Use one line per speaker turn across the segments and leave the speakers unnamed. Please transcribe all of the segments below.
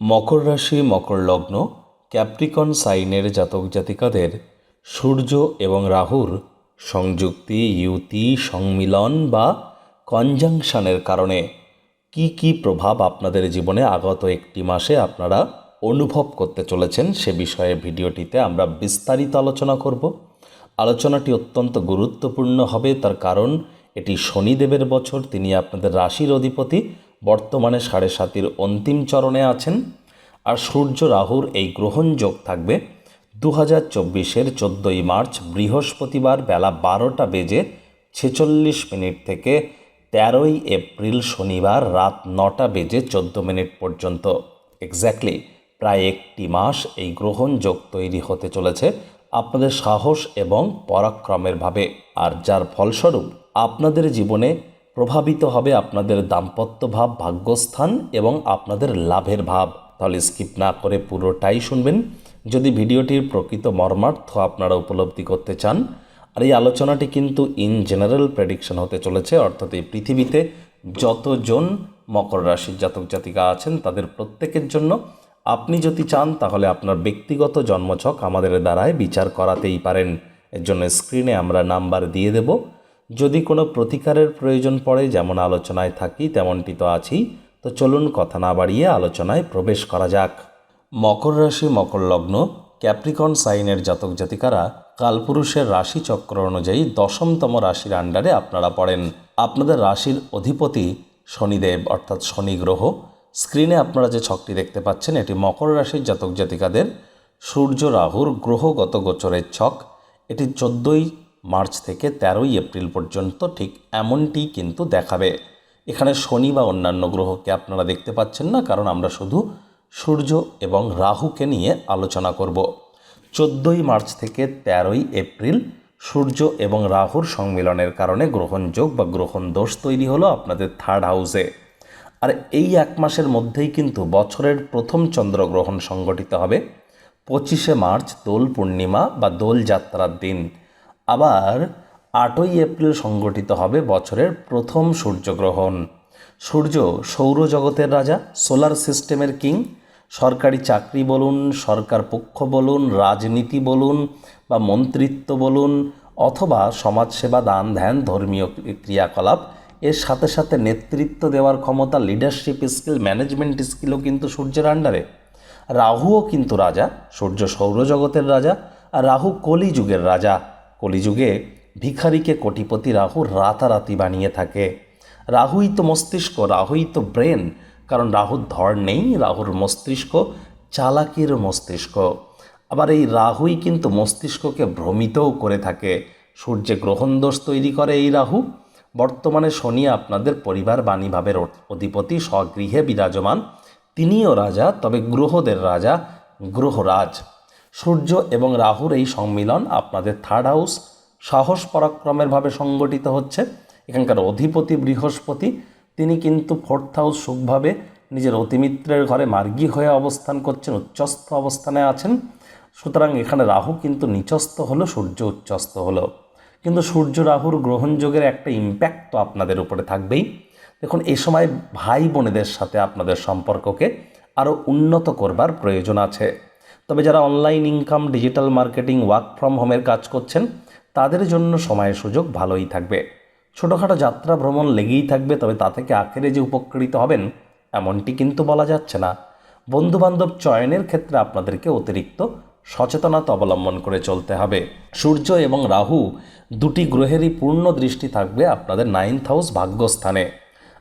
মকর রাশি, মকর লগ্ন, ক্যাপ্রিকন সাইনের জাতক জাতিকাদের সূর্য এবং রাহুর সংযুক্তি, ইউতি, সংমিলন বা কনজাংশনের কারণে কি কি প্রভাব আপনাদের জীবনে আগত একটি মাসে আপনারা অনুভব করতে চলেছেন সে বিষয়ে ভিডিওটিতে আমরা বিস্তারিত আলোচনা করব। আলোচনাটি অত্যন্ত গুরুত্বপূর্ণ হবে, তার কারণ এটি শনিদেবের বছর, তিনি আপনাদের রাশির অধিপতি বর্তমানে সাড়ে সাতির অন্তিম চরণে আছেন আর সূর্য রাহুর এই গ্রহণ যোগ থাকবে দু হাজার চব্বিশের চোদ্দোই মার্চ বৃহস্পতিবার বেলা বারোটা বেজে ছেচল্লিশ মিনিট থেকে তেরোই এপ্রিল শনিবার রাত নটা বেজে চোদ্দ মিনিট পর্যন্ত। এক্স্যাক্টলি প্রায় একটি মাস এই গ্রহণযোগ তৈরি হতে চলেছে আপনাদের সাহস এবং পরাক্রমের ভাবে। আর যার ফলস্বরূপ আপনাদের জীবনে প্রভাবিত হবে আপনাদের দাম্পত্য ভাব, ভাগ্যস্থান এবং আপনাদের লাভের ভাব। তাহলে স্কিপ না করে পুরোটাই শুনবেন। যদি ভিডিওটির প্রকৃত মর্মার্থ আপনারা উপলব্ধি করতে চান, আর এই আলোচনাটি কিন্তু ইন জেনারেল প্রেডিকশন হতে চলেছে, অর্থাৎ এই পৃথিবীতে যতজন মকর রাশির জাতক জাতিকা আছেন, তাদের প্রত্যেকের জন্য আপনি যদি চান, তাহলে আপনার ব্যক্তিগত জন্মছক আমাদের দ্বারায় বিচার করাতেই পারেন। এর জন্য স্ক্রিনে আমরা নাম্বার দিয়ে দেব। যদি কোনো প্রতিকারের প্রয়োজন পড়ে, যেমন আলোচনায় থাকি, তেমনটি তো আছেই। তো চলুন কথা না বাড়িয়ে আলোচনায় প্রবেশ করা যাক। মকর রাশি, মকর লগ্ন, ক্যাপ্রিকন সাইনের জাতক জাতিকারা কালপুরুষের রাশি চক্র অনুযায়ী দশমতম রাশির আন্ডারে আপনারা পড়েন। আপনাদের রাশির অধিপতি শনিদেব, অর্থাৎ শনি গ্রহ। স্ক্রিনে আপনারা যে ছকটি দেখতে পাচ্ছেন, এটি মকর রাশির জাতক জাতিকাদের সূর্য, রাহুর গ্রহগত গোচরের ছক। এটি চোদ্দোই মার্চ থেকে তেরোই এপ্রিল পর্যন্ত ঠিক এমনটি কিন্তু দেখাবে। এখানে শনি বা অন্যান্য গ্রহকে আপনারা দেখতে পাচ্ছেন না, কারণ আমরা শুধু সূর্য এবং রাহুকে নিয়ে আলোচনা করব। চোদ্দোই মার্চ থেকে তেরোই এপ্রিল সূর্য এবং রাহুর সংমিলনের কারণে গ্রহণযোগ বা গ্রহণ দোষ তৈরি হলো আপনাদের থার্ড হাউসে আর এই এক মাসের মধ্যেই কিন্তু বছরের প্রথম চন্দ্রগ্রহণ সংগঠিত হবে। পঁচিশে মার্চ দোল পূর্ণিমা বা দোল যাত্রার দিন। আবার আটই এপ্রিল সংগঠিত হবে বছরের প্রথম সূর্যগ্রহণ। সূর্য সৌরজগতের রাজা, সোলার সিস্টেমের কিং। সরকারি চাকরি বলুন, সরকার পক্ষ বলুন, রাজনীতি বলুন বা মন্ত্রিত্ব বলুন অথবা সমাজসেবা, দান, ধ্যান, ধর্মীয় ক্রিয়াকলাপ, এর সাথে সাথে নেতৃত্ব দেওয়ার ক্ষমতা লিডারশিপ স্কিল ম্যানেজমেন্ট স্কিলও কিন্তু সূর্যের আন্ডারে রাহুও কিন্তু রাজা, সূর্য সৌরজগতের রাজা আর রাহু কলিযুগের রাজা। কলিযুগে ভিখারিকে কোটিপতি রাহু রাতারাতি বানিয়ে থাকে। রাহুই তো মস্তিষ্ক রাহুই তো ব্রেন, কারণ রাহুর ধর নেই, রাহুর মস্তিষ্ক চালাকির মস্তিষ্ক। আবার এই রাহুই কিন্তু মস্তিষ্ককে ভ্রমিতও করে থাকে। সূর্যে গ্রহণ দোষ তৈরি করে এই রাহু। বর্তমানে শনি আপনাদের পরিবার বাণীভাবের অধিপতি, স্বগৃহে বিরাজমান। তিনিও রাজা, তবে গ্রহদের রাজা, গ্রহরাজ। সূর্য এবং রাহুর এই সম্মিলন আপনাদের থার্ড হাউস সাহস পরাক্রমের ভাবে সংগঠিত হচ্ছে। এখানকার অধিপতি বৃহস্পতি, তিনি কিন্তু ফোর্থ হাউস সুখভাবে নিজের অতিমিত্রের ঘরে মার্গী হয়ে অবস্থান করছেন, উচ্চস্থ অবস্থানে আছেন। সুতরাং এখানে রাহু কিন্তু নিচস্থ হলো, সূর্য উচ্চস্থ হলো। কিন্তু সূর্য রাহুর গ্রহণযোগের একটা ইম্প্যাক্ট তো আপনাদের উপরে থাকবেই। দেখুন এ সময় ভাই বোনেদের সাথে আপনাদের সম্পর্ককে আরও উন্নত করবার প্রয়োজন আছে। তবে যারা online income digital marketing work from হোমের কাজ করছেন, তাদের জন্য সময়ের সুযোগ ভালোই থাকবে। ছোটোখাটো যাত্রা ভ্রমণ লেগেই থাকবে, তবে তা থেকে আখেরে যে উপকৃত হবেন, এমনটি কিন্তু বলা যাচ্ছে না। বন্ধুবান্ধব চয়নের ক্ষেত্রে আপনাদেরকে অতিরিক্ত সচেতনতা অবলম্বন করে চলতে হবে। সূর্য এবং রাহু দুটি গ্রহেরই পূর্ণ দৃষ্টি থাকবে আপনাদের নাইন্থ হাউস ভাগ্যস্থানে।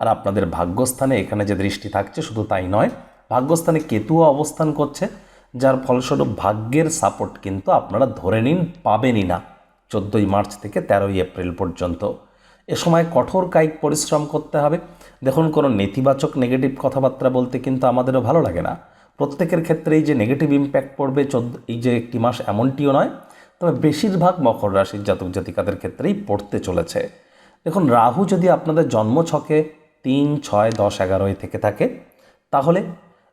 আর আপনাদের ভাগ্যস্থানে এখানে যে দৃষ্টি থাকছে, শুধু তাই নয়, ভাগ্যস্থানে কেতুও অবস্থান করছে। যার ফলস্বরূপ ভাগ্যের সাপোর্ট কিন্তু আপনারা ধরে নিন পাবেনই না। চোদ্দোই মার্চ থেকে তেরোই এপ্রিল পর্যন্ত। এ সময় কঠোর কায়িক পরিশ্রম করতে হবে। দেখুন, কোনো নেতিবাচক নেগেটিভ কথাবার্তা বলতে কিন্তু আমাদেরও ভালো লাগে না। প্রত্যেকের ক্ষেত্রেই যে নেগেটিভ ইম্প্যাক্ট পড়বে চোদ্দ, এই যে একটি মাস এমনটিও নয়, তবে বেশিরভাগ মকর রাশির জাতক জাতিকাদের ক্ষেত্রেই পড়তে চলেছে। দেখুন, রাহু যদি আপনাদের জন্মছকে তিন, ছয়, দশ, এগারোয় থেকে থাকে, তাহলে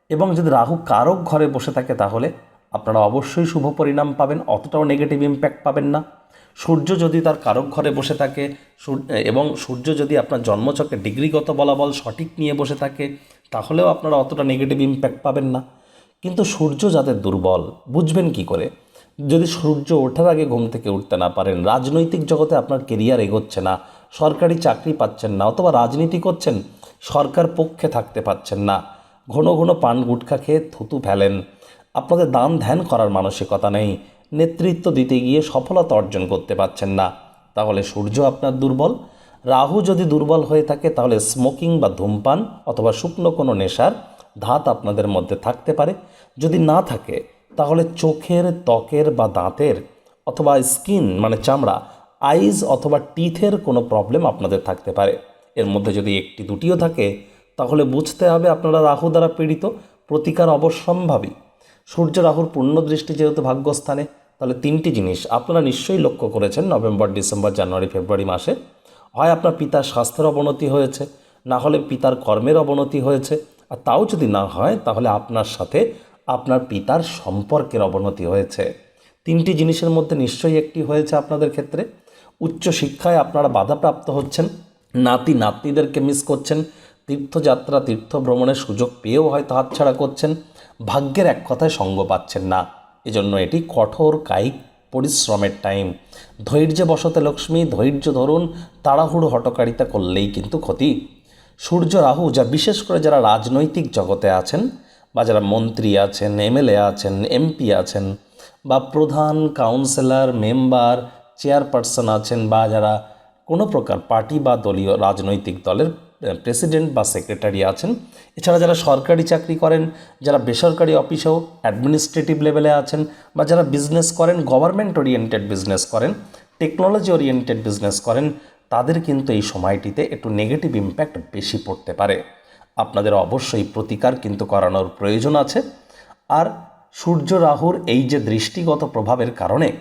এবং যদি রাহু কারক ঘরে বসে থাকে তাহলে আপনারা অবশ্যই শুভ পরিণাম পাবেন, অতটাও নেগেটিভ ইম্প্যাক্ট পাবেন না। সূর্য যদি তার কারক ঘরে বসে থাকে এবং সূর্য যদি আপনার জন্মছকে ডিগ্রিগত বলাবল সঠিক নিয়ে বসে থাকে, তাহলেও আপনারা অতটা নেগেটিভ ইম্প্যাক্ট পাবেন না। কিন্তু সূর্য যাদের দুর্বল, বুঝবেন কি করে? যদি সূর্য ওঠার আগে ঘুম থেকে উঠতে না পারেন, রাজনৈতিক জগতে আপনার কেরিয়ার এগোচ্ছে না, সরকারি চাকরি পাচ্ছেন না, অথবা রাজনীতি করছেন, সরকার পক্ষে থাকতে পাচ্ছেন না ঘন ঘন পান গুটখা খেয়ে থুতু ফেলেন। আপনাদের দান ধ্যান করার মানসিকতা নেই। নেতৃত্ব দিতে গিয়ে সফলতা অর্জন করতে পারছেন না। তাহলে সূর্য আপনার দুর্বল? রাহু যদি দুর্বল হয়ে থাকে, তাহলে স্মোকিং বা ধূমপান অথবা শুকনো কোনো নেশার ধাত আপনাদের মধ্যে থাকতে পারে। যদি না থাকে, তাহলে চোখের, ত্বকের বা দাঁতের অথবা স্কিন মানে চামড়া আইজ অথবা টিথের কোনো প্রবলেম আপনাদের থাকতে পারে। এর মধ্যে যদি একটি দুটিও থাকে তাহলে বুঝতে হবে আপনারা রাহু দ্বারা পীড়িত, প্রতিকার অবশ্যম্ভাবী। সূর্য রাহুর পূর্ণ দৃষ্টি যেহেতু ভাগ্যস্থানে, তাহলে তিনটি জিনিস আপনারা নিশ্চয়ই লক্ষ্য করেছেন নভেম্বর, ডিসেম্বর, জানুয়ারি, ফেব্রুয়ারি মাসে। হয় আপনার পিতার স্বাস্থ্যের অবনতি হয়েছে, না হলে পিতার কর্মের অবনতি হয়েছে, আর তাও যদি না হয়, তাহলে আপনার সাথে আপনার পিতার সম্পর্কের অবনতি হয়েছে। তিনটি জিনিসের মধ্যে নিশ্চয়ই একটি হয়েছে আপনাদের ক্ষেত্রে। উচ্চ শিক্ষায় আপনারা বাধাপ্রাপ্ত হচ্ছেন নাতি নাতনিদেরকে মিস করছেন তীর্থযাত্রা তীর্থ ভ্রমণের সুযোগ পেয়েও হয়তো হাতছাড়া করছেন, ভাগ্যের এক কথায় সঙ্গ পাচ্ছেন না। এজন্য এটি কঠোর, কায়িক পরিশ্রমের টাইম। ধৈর্যে বসতে লক্ষ্মী, ধৈর্য ধরুন, তাড়াহুড়ো হটকারিতা করলেই কিন্তু ক্ষতি। সূর্য রাহু, যা বিশেষ করে যারা রাজনৈতিক জগতে আছেন বা যারা মন্ত্রী আছেন, এমএলএ আছেন, এমপি আছেন বা প্রধান কাউন্সিলর, মেম্বার, চেয়ারপারসন আছেন বা যারা কোনো প্রকার পার্টি বা দলীয় রাজনৈতিক দলের প্রেসিডেন্ট বা সেক্রেটারি আছেন। এছাড়া যারা সরকারি চাকরি করেন, যারা বেসরকারি অফিসেও অ্যাডমিনিস্ট্রেটিভ লেভেলে আছেন বা যারা বিজনেস করেন গভর্নমেন্ট ওরিয়েন্টেড বিজনেস করেন টেকনোলজি ওরিয়েন্টেড বিজনেস করেন, তাদের কিন্তু এই সময়টিতে একটু নেগেটিভ ইম্প্যাক্ট বেশি পড়তে পারে। আপনাদের অবশ্যই প্রতিকার কিন্তু করানোর প্রয়োজন আছে। আর সূর্য রাহুর এই যে দৃষ্টিগত প্রভাবের কারণে,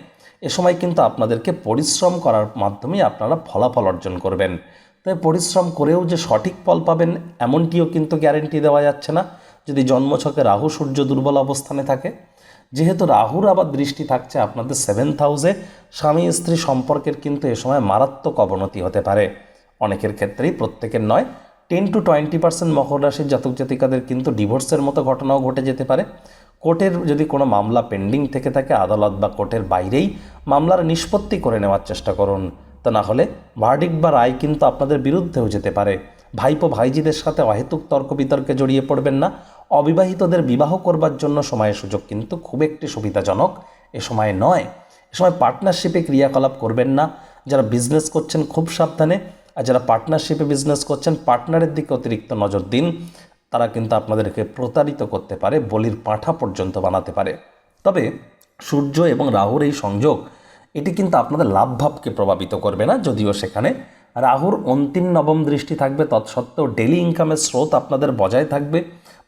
এ সময় কিন্তু আপনাদেরকে পরিশ্রম করার মাধ্যমে আপনারা ফলাফল অর্জন করবেন। তাই পরিশ্রম করেও যে সঠিক ফল পাবেন, এমনটিও কিন্তু গ্যারেন্টি দেওয়া যাচ্ছে না। যদি জন্মছকে রাহু সূর্য দুর্বল অবস্থানে থাকে, যেহেতু রাহুর আবার দৃষ্টি থাকছে আপনাদের সেভেন্থ হাউসে স্বামী স্ত্রী সম্পর্কের কিন্তু এ সময় মারাত্মক অবনতি হতে পারে। অনেকের ক্ষেত্রেই প্রত্যেকের নয়। টেন টু টোয়েন্টি পার্সেন্ট মকর রাশির জাতক জাতিকাদের কিন্তু ডিভোর্সের মতো ঘটনাও ঘটে যেতে পারে। কোর্টের যদি কোনো মামলা পেন্ডিং থেকে থাকে, আদালত বা কোর্টের বাইরেই মামলার নিষ্পত্তি করে নেওয়ার চেষ্টা করুন। তা না হলে ভার্ডিক বা রায় কিন্তু আপনাদের বিরুদ্ধেও যেতে পারে। ভাইপো ভাইজিদের সাথে অহেতুক তর্ক বিতর্কে জড়িয়ে পড়বেন না। অবিবাহিতদের বিবাহ করবার জন্য সময়ের সুযোগ কিন্তু খুব একটি সুবিধাজনক। এ সময় নয়। এ সময় পার্টনারশিপে ক্রিয়াকলাপ করবেন না। যারা বিজনেস করছেন খুব সাবধানে। আর যারা পার্টনারশিপে বিজনেস করছেন পার্টনারের দিকে অতিরিক্ত নজর দিন। তারা কিন্তু আপনাদেরকে প্রতারিত করতে পারে, বলির পাঁঠা পর্যন্ত বানাতে পারে। তবে সূর্য এবং রাহুর এই সংযোগ এটি কিন্তু আপনাদের লাভভাবকে প্রভাবিত করবে না, যদিও সেখানে রাহুর অন্তিম নবম দৃষ্টি থাকবে। তৎসত্ত্বেও ডেলি ইনকামের স্রোত আপনাদের বজায় থাকবে।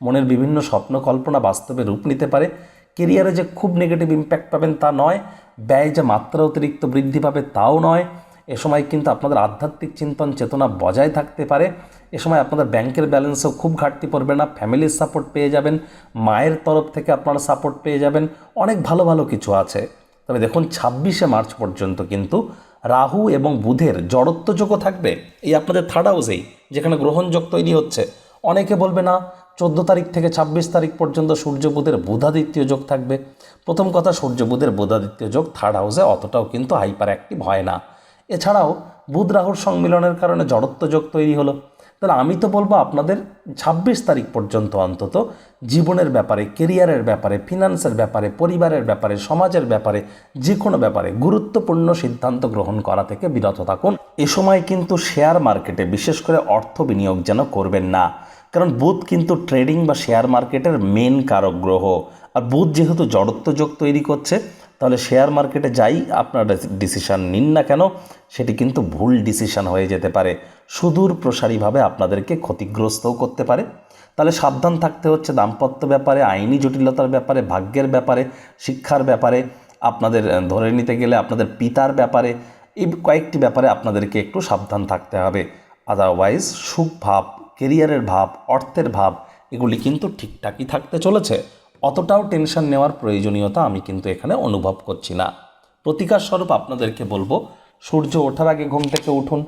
মনের বিভিন্ন স্বপ্ন কল্পনা বাস্তবে রূপ নিতে পারে। কেরিয়ারে যে খুব নেগেটিভ ইম্প্যাক্ট পাবেন তা নয়, ব্যয় যে মাত্রা অতিরিক্ত বৃদ্ধি পাবে তাও নয়। এ সময় কিন্তু আপনাদের আধ্যাত্মিক চিন্তন চেতনা বজায় থাকতে পারে। এ সময় আপনাদের ব্যাংকের ব্যালেন্সও খুব ঘাটতি পড়বে না। ফ্যামিলির সাপোর্ট পেয়ে যাবেন, মায়ের তরফ থেকে আপনারা সাপোর্ট পেয়ে যাবেন। অনেক ভালো ভালো কিছু আছে। তবে দেখুন, ছাব্বিশে মার্চ পর্যন্ত কিন্তু রাহু এবং বুধের জড়ত্বযোগও থাকবে এই আপনাদের থার্ড হাউসেই যেখানে গ্রহণযোগ তৈরি হচ্ছে। অনেকে বলবে না, চোদ্দ তারিখ থেকে ছাব্বিশ তারিখ পর্যন্ত সূর্য বুধের বুধাদিত্য যোগ থাকবে। প্রথম কথা, সূর্য বুধের বুধাদিত্য যোগ থার্ড হাউসে অতটাও কিন্তু হাইপার অ্যাক্টিভ হয় না। এছাড়াও বুধ রাহুর সংমিলনের কারণে জড়ত্ব যোগ তৈরি হলো। তাহলে আমি তো বলব আপনাদের ছাব্বিশ তারিখ পর্যন্ত অন্তত জীবনের ব্যাপারে কেরিয়ারের ব্যাপারে ফিনান্সের ব্যাপারে, পরিবারের ব্যাপারে, সমাজের ব্যাপারে, যে কোনো ব্যাপারে গুরুত্বপূর্ণ সিদ্ধান্ত গ্রহণ করা থেকে বিরত থাকুন। এ সময় কিন্তু শেয়ার মার্কেটে বিশেষ করে অর্থ বিনিয়োগ যেন করবেন না। কারণ বুধ কিন্তু ট্রেডিং বা শেয়ার মার্কেটের মেন কারক গ্রহ। আর বুধ যেহেতু জড়ত্ব যোগ তৈরি করছে, তাহলে শেয়ার মার্কেটে যাই আপনার ডিসিশান নিন না কেন, সেটি কিন্তু ভুল ডিসিশান হয়ে যেতে পারে। সুদূর প্রসারীভাবে আপনাদেরকে ক্ষতিগ্রস্তও করতে পারে। তাহলে সাবধান থাকতে হচ্ছে দাম্পত্য ব্যাপারে, আইনি জটিলতার ব্যাপারে, ভাগ্যের ব্যাপারে, শিক্ষার ব্যাপারে, আপনাদের ধরে নিতে গেলে আপনাদের পিতার ব্যাপারে, এই কয়েকটি ব্যাপারে আপনাদেরকে একটু সাবধান থাকতে হবে। আদারওয়াইজ সুখ ভাব কেরিয়ারের ভাব, অর্থের ভাব, এগুলি কিন্তু ঠিকঠাকই থাকতে চলেছে। অতটাও টেনশন নেওয়ার প্রয়োজনীয়তা আমি কিন্তু এখানে অনুভব করছি না। প্রতিকার স্বরূপ আপনাদেরকে বলব, সূর্য ওঠার আগে ঘুম থেকে উঠুন।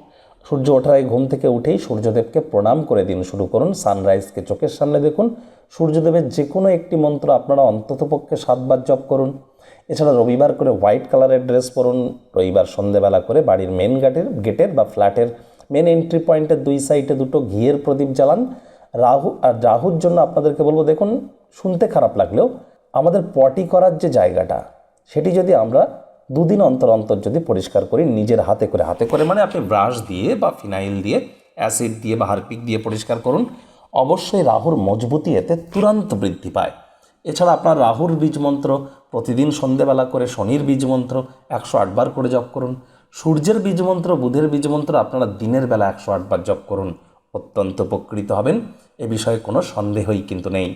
সূর্য ওঠার আগে ঘুম থেকে উঠেই সূর্যদেবকে প্রণাম করে দিন শুরু করুন। সানরাইজকে চোখের সামনে দেখুন। সূর্যদেবের যে কোনো একটি মন্ত্র আপনারা অন্ততপক্ষে সাতবার জপ করুন। এছাড়া রবিবার করে হোয়াইট কালারের ড্রেস পরুন। রবিবার সন্ধেবেলা করে বাড়ির মেন গেটের গেটের বা ফ্ল্যাটের মেন এন্ট্রি পয়েন্টের দুই সাইডে দুটো ঘিয়ের প্রদীপ জ্বালান। রাহু, আর রাহুর জন্য আপনাদেরকে বলব, দেখুন, শুনতে খারাপ লাগলেও আমাদের পটি করার যে জায়গাটা, সেটি যদি আমরা দুদিন অন্তর অন্তর যদি পরিষ্কার করি, নিজের হাতে করে হাতে করে মানে আপনি ব্রাশ দিয়ে বা ফিনাইল দিয়ে, অ্যাসিড দিয়ে বা হারপিক দিয়ে পরিষ্কার করুন। অবশ্যই রাহুর মজবুতি এতে তুরান্ত বৃদ্ধি পায়। এছাড়া আপনার রাহুর বীজ মন্ত্র, প্রতিদিন সন্ধেবেলা করে শনির বীজ মন্ত্র একশো আটবার করে জপ করুন। সূর্যের বীজ মন্ত্র, বুধের বীজ মন্ত্র আপনারা দিনের বেলা একশো আটবার জপ করুন। অত্যন্ত উপকৃত হবেন। এ বিষয়ে কোনো সন্দেহই কিন্তু নেই।